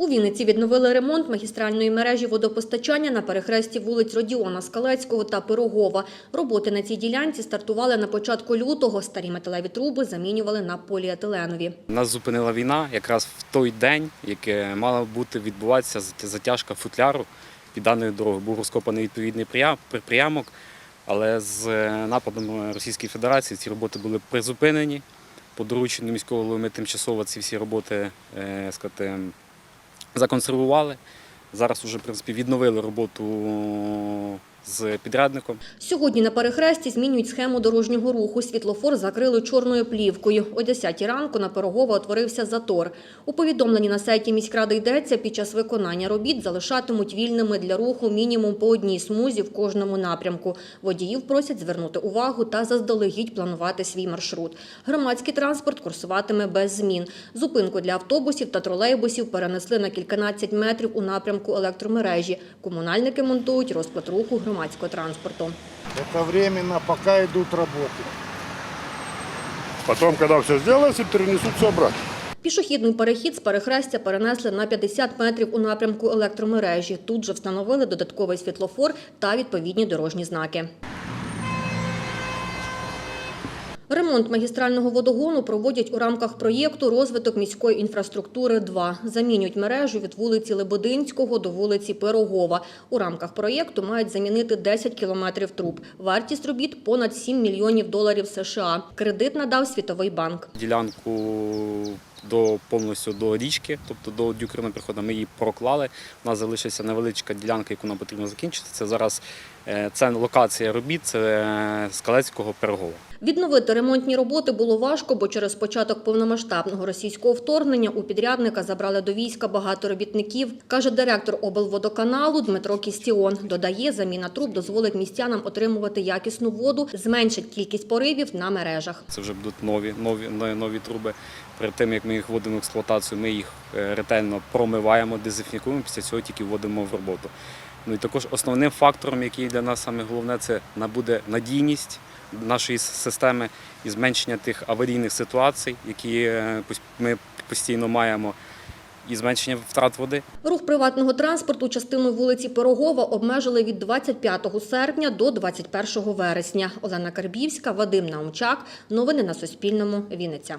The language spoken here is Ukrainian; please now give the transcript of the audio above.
У Вінниці відновили ремонт магістральної мережі водопостачання на перехресті вулиць Родіона Скалецького та Пирогова. Роботи на цій ділянці стартували на початку лютого. Старі металеві труби замінювали на поліетиленові. Нас зупинила війна якраз в той день, яке мала бути відбуватися затяжка футляру під даною дорогою. Був розкопаний відповідний приямок, але з е, нападом Російської Федерації ці роботи були призупинені. По дорученню міського голови ми тимчасово ці всі роботи е, сказати, законсервували. Зараз вже в принципі, відновили роботу з підрядником. Сьогодні на перехресті змінюють схему дорожнього руху. Світлофор закрили чорною плівкою. О 10 ранку на Пирогова утворився затор. У повідомленні на сайті міськради йдеться, під час виконання робіт залишатимуть вільними для руху мінімум по одній смузі в кожному напрямку. Водіїв просять звернути увагу та заздалегідь планувати свій маршрут. Громадський транспорт курсуватиме без змін. Зупинку для автобусів та тролейбусів перенесли на кільканадцять метрів у напрямку електромережі. Комунальники монтують розклад руху транспорту. Це временно, поки йдуть роботи. Потім, коли все зробиться, перенесуть все обратно. Пішохідний перехід з перехрестя перенесли на 50 метрів у напрямку електромережі. Тут же встановили додатковий світлофор та відповідні дорожні знаки. Ремонт магістрального водогону проводять у рамках проєкту «Розвиток міської інфраструктури-2». Замінюють мережу від вулиці Лебединського до вулиці Пирогова. У рамках проєкту мають замінити 10 кілометрів труб. Вартість робіт – понад 7 мільйонів доларів США. Кредит надав Світовий банк. Ділянку до повністю до річки, тобто до дюкерного приходу, ми її проклали. У нас залишилася невеличка ділянка, яку нам потрібно закінчити. Це зараз е, це локація робіт, це е, Скалецького пирогова. Відновити ремонтні роботи було важко, бо через початок повномасштабного російського вторгнення у підрядника забрали до війська багато робітників, каже директор облводоканалу Дмитро Кістіон. Додає, заміна труб дозволить містянам отримувати якісну воду, зменшить кількість поривів на мережах. Це вже будуть нові, нові, нові, нові труби. Перед тим, як ми їх вводимо в експлуатацію, ми їх е, ретельно промиваємо, дезінфікуємо, після цього тільки вводимо в роботу. Ну і також основним фактором, який для нас саме головне, це буде надійність нашої системи і зменшення тих аварійних ситуацій, які е, ми постійно маємо, і зменшення втрат води. Рух приватного транспорту частину вулиці Пирогова обмежили від 25 серпня до 21 вересня. Олена Карбівська, Вадим Наумчак. Новини на Суспільному. Вінниця.